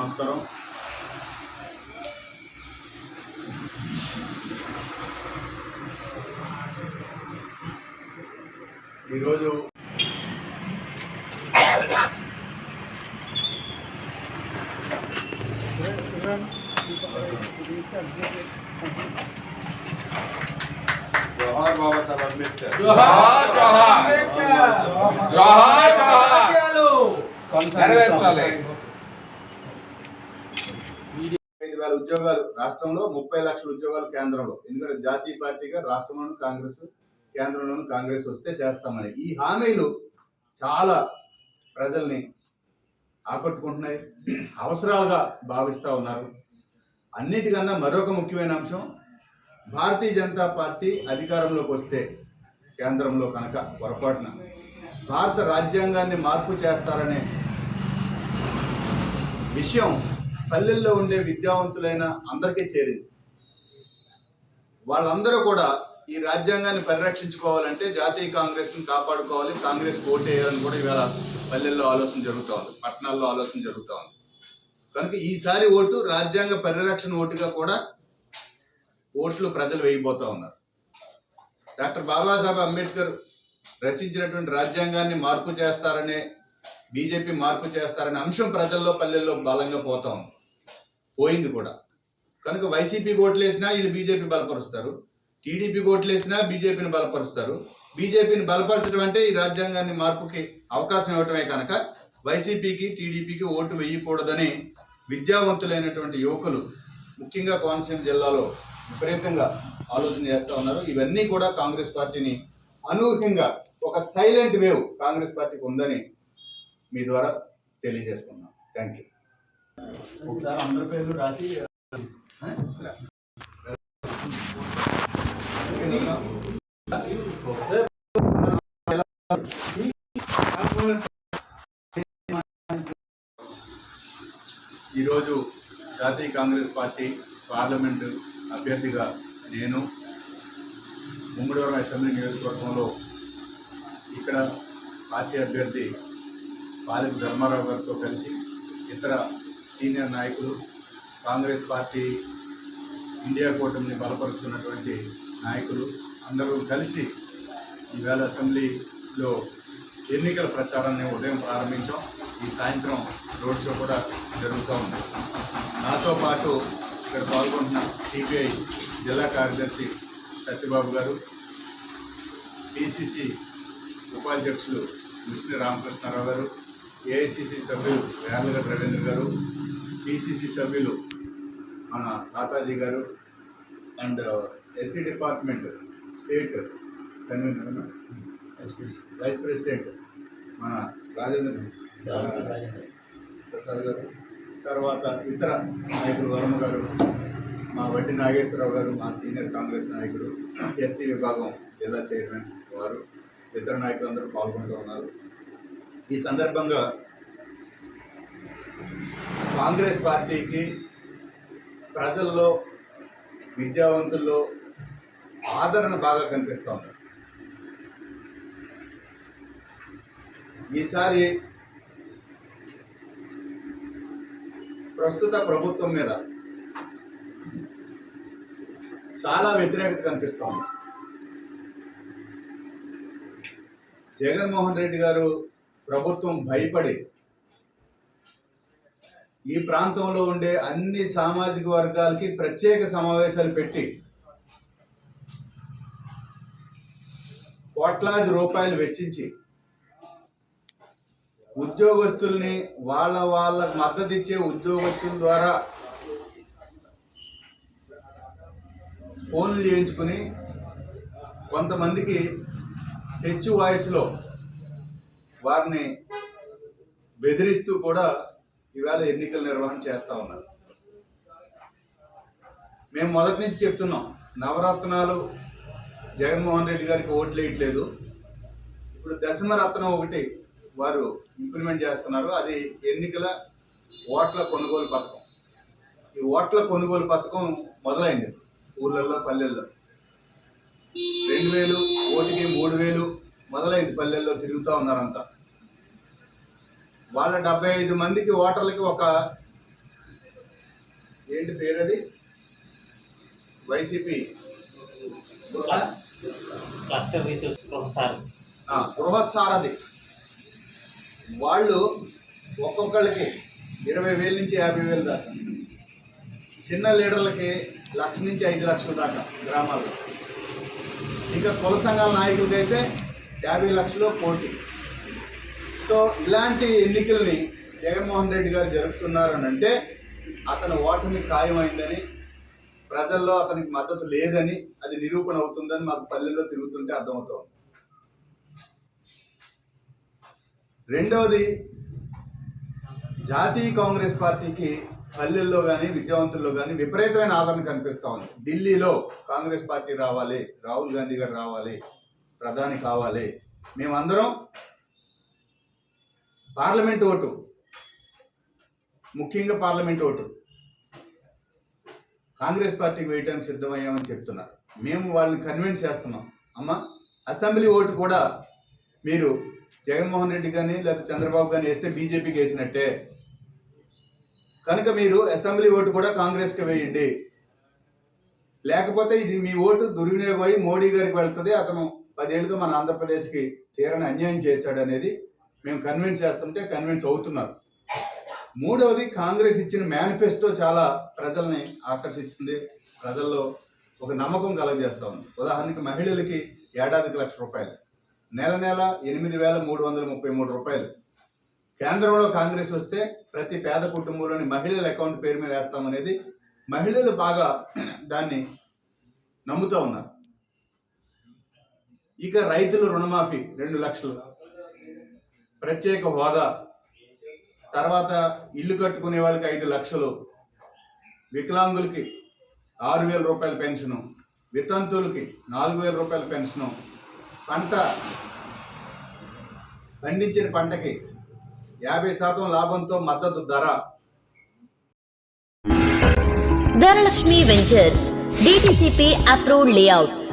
నమస్కారం ఈరోజు జవహర్ బాబాసాహెబ్ అంబేద్కర్ జోహార్ జోహార్ జోహార్ జోహార్ నెరవేర్చాలి ఐదు వేల ఉద్యోగాలు రాష్ట్రంలో ముప్పై లక్షల ఉద్యోగాలు కేంద్రంలో. ఎందుకంటే జాతీయ పార్టీగా రాష్ట్రంలోను కాంగ్రెస్ కేంద్రంలోను కాంగ్రెస్ వస్తే చేస్తామని. ఈ హామీలు చాలా ప్రజల్ని ఆకట్టుకుంటున్నాయి. అవసరాలుగా భావిస్తూ ఉన్నారు. అన్నిటికన్నా మరొక ముఖ్యమైన అంశం భారతీయ జనతా పార్టీ అధికారంలోకి వస్తే కేంద్రంలో కనుక పొరపాటున భారత రాజ్యాంగాన్ని మార్పు చేస్తారనే విషయం పల్లెల్లో ఉండే విద్యావంతులైన అందరికీ చేరింది. వాళ్ళందరూ కూడా ఈ రాజ్యాంగాన్ని పరిరక్షించుకోవాలంటే జాతీయ కాంగ్రెస్ని కాపాడుకోవాలి. కాంగ్రెస్ ఓటు వేయాలని కూడా ఇవాళ పల్లెల్లో ఆలోచన జరుగుతూ ఉంది. పట్టణాల్లో ఆలోచన జరుగుతూ ఉంది. కనుక ఈసారి ఓటు రాజ్యాంగ పరిరక్షణ ఓటుగా కూడా ఓట్లు ప్రజలు వేయబోతూ ఉన్నారు. డాక్టర్ బాబాసాహెబ్ అంబేద్కర్ రచించినటువంటి రాజ్యాంగాన్ని మార్పు చేస్తారనే బీజేపీ మార్పు చేస్తారనే అంశం ప్రజల్లో పల్లెల్లో బలంగా పోతా ఉంది. పోయింది కూడా. కనుక వైసీపీ ఓట్లేసినా వీళ్ళు బీజేపీ బలపరుస్తారు. టీడీపీ ఓట్లేసినా బీజేపీని బలపరుస్తారు. బీజేపీని బలపరచడం అంటే ఈ రాజ్యాంగాన్ని మార్పుకి అవకాశం ఇవ్వటమే కనుక వైసీపీకి టీడీపీకి ఓటు వేయకూడదని విద్యావంతులైనటువంటి యువకులు ముఖ్యంగా కోనసీమ జిల్లాలో విపరీతంగా ఆలోచన చేస్తూ ఉన్నారు. ఇవన్నీ కూడా కాంగ్రెస్ పార్టీని అనూహ్యంగా ఒక సైలెంట్ వేవ్ కాంగ్రెస్ పార్టీకి ఉందని మీ ద్వారా తెలియజేసుకున్నాం. థ్యాంక్ యూ ఒకసారి అందరి పేర్లు రాసి ఈరోజు జాతీయ కాంగ్రెస్ పార్టీ పార్లమెంటు అభ్యర్థిగా నేను ముమ్మడివరం అసెంబ్లీ నియోజకవర్గంలో ఇక్కడ పార్టీ అభ్యర్థి పాలిక ధర్మారావు గారితో కలిసి ఇతర సీనియర్ నాయకులు కాంగ్రెస్ పార్టీ ఇండియా కూటమిని బలపరుస్తున్నటువంటి నాయకులు అందరూ కలిసి ఈవేళ అసెంబ్లీలో ఎన్నికల ప్రచారాన్ని ఉదయం ప్రారంభించాం. ఈ సాయంత్రం రోడ్ షో కూడా జరుగుతూ ఉంది. నాతో పాటు ఇక్కడ పాల్గొంటున్న సిపిఐ జిల్లా కార్యదర్శి సత్యబాబు గారు పిసిసి ఉపాధ్యక్షులు కృష్ణ రామకృష్ణారావు గారు ఏఐసిసి సభ్యులు వేర్లగడ్డ రవీంద్ర గారు పిసిసి సభ్యులు మన తాతాజీ గారు and SC department state convener vice president మన రాజేంద్ర ప్రసాద్ గారు. తర్వాత ఇతర నాయకులు వర్మ గారు మా వడ్డీ నాగేశ్వరరావు గారు మా సీనియర్ కాంగ్రెస్ నాయకుడు ఎస్సీ విభాగం జిల్లా చైర్మన్ వారు ఇతర నాయకులందరూ పాల్గొంటూ ఉన్నారు. ఈ సందర్భంగా కాంగ్రెస్ పార్టీకి ప్రజల్లో విద్యావంతుల్లో ఆదరణ బాగా కనిపిస్తూ ఉంది. ఈసారి ప్రస్తుత ప్రభుత్వం మీద చాలా వ్యతిరేకత కనిపిస్తోంది జగన్మోహన్ రెడ్డి గారు ప్రభుత్వం భయపడి ఈ ప్రాంతంలో ఉండే అన్ని సామాజిక వర్గాలకి ప్రత్యేక సమావేశాలు పెట్టి కోట్లాది రూపాయలు వెచ్చించి ఉద్యోగస్తుల్ని వాళ్ళ వాళ్ళ మద్దతు ఇచ్చే ఉద్యోగస్తుల ద్వారా ఫోన్లు చేయించుకుని కొంతమందికి హెచ్చు వాయిస్లో వారిని బెదిరిస్తూ కూడా ఈవేళ ఎన్నికల నిర్వహణ చేస్తూ ఉన్నారు. మేము మొదటి నుంచి చెప్తున్నాం నవరత్నాలు జగన్మోహన్ రెడ్డి గారికి ఓట్లు వేయట్లేదు. ఇప్పుడు దశమరత్నం ఒకటి వారు ఇంప్లిమెంట్ చేస్తున్నారు అది ఎన్నికల ఓట్ల కొనుగోలు పథకం. ఈ ఓట్ల కొనుగోలు పథకం మొదలైంది ఊళ్ళల్లో పల్లెల్లో. రెండు వేలు ఓటికి మూడు వేలు మొదలైంది పల్లెల్లో తిరుగుతూ ఉన్నారంతా. వాళ్ళ డెబ్బై ఐదు మందికి ఓటర్లకి ఒక ఏంటి పేరు అది వైసీపీ ఆ, గృహసారథి వాళ్ళు ఒక్కొక్కళ్ళకి ఇరవై వేల నుంచి యాభై వేలు దాకా. చిన్న లీడర్లకి లక్ష నుంచి ఐదు లక్షల దాకా గ్రామాల్లో. ఇంకా కుల సంఘాల నాయకులకి అయితే యాభై లక్షలు కోటి. సో ఇలాంటి ఎన్నికల్ని జగన్మోహన్ రెడ్డి గారు జరుపుతున్నారు అని అంటే అతని ఓటమి ఖాయమైందని ప్రజల్లో అతనికి మద్దతు లేదని అది నిరూపణ అవుతుందని మాకు పల్లెల్లో తిరుగుతుంటే అర్థమవుతోంది. రెండవది జాతీయ కాంగ్రెస్ పార్టీకి పల్లెల్లో కానీ విద్యావంతుల్లో కానీ విపరీతమైన ఆదరణ కనిపిస్తూ ఉంది. ఢిల్లీలో కాంగ్రెస్ పార్టీ రావాలి రాహుల్ గాంధీ గారు రావాలి ప్రధాని కావాలి. మేమందరం పార్లమెంట్ ఓటు. ముఖ్యంగా పార్లమెంట్ ఓటు. కాంగ్రెస్ పార్టీకి వేయడానికి సిద్ధమయ్యామని చెప్తున్నారు మేము వాళ్ళని కన్విన్స్ చేస్తున్నాం. అమ్మ అసెంబ్లీ ఓటు కూడా మీరు జగన్మోహన్ రెడ్డి కానీ లేకపోతే చంద్రబాబు కానీ వేస్తే బీజేపీకి వేసినట్టే. కనుక మీరు అసెంబ్లీ ఓటు కూడా కాంగ్రెస్కి వేయండి. లేకపోతే ఇది మీ ఓటు దుర్వినియోగం అయి మోడీ గారికి వెళ్తుంది. అతను పదేళ్ళుగా మన ఆంధ్రప్రదేశ్కి తీరని అన్యాయం చేశాడు అనేది మేము కన్విన్స్ చేస్తుంటే కన్విన్స్ అవుతున్నారు. మూడవది కాంగ్రెస్ ఇచ్చిన మేనిఫెస్టో చాలా ప్రజల్ని ఆకర్షిస్తుంది. ప్రజల్లో ఒక నమ్మకం కలగజేస్తా ఉంది. ఉదాహరణకి మహిళలకి ఏడాదికి లక్ష రూపాయలు నెల నెల ఎనిమిది వేల మూడు వందల ముప్పై మూడు రూపాయలు. కేంద్రంలో కాంగ్రెస్ వస్తే ప్రతి పేద కుటుంబంలోని మహిళల అకౌంట్ పేరు మీద వేస్తామనేది మహిళలు బాగా దాన్ని నమ్ముతూ ఉన్నారు. ఇక రైతుల రుణమాఫీ రెండు లక్షలు. ప్రత్యేక హోదా. తర్వాత ఇల్లు కట్టుకునే వాళ్ళకి ఐదు లక్షలు. వికలాంగులకి ఆరు వేల రూపాయల పెన్షను. వితంతువులకి నాలుగు వేల రూపాయల పెన్షను. పంట పండించిన పంటకి యాభై శాతం లాభంతో మద్దతు ధర. Dhanalakshmi ventures DTCP approved layout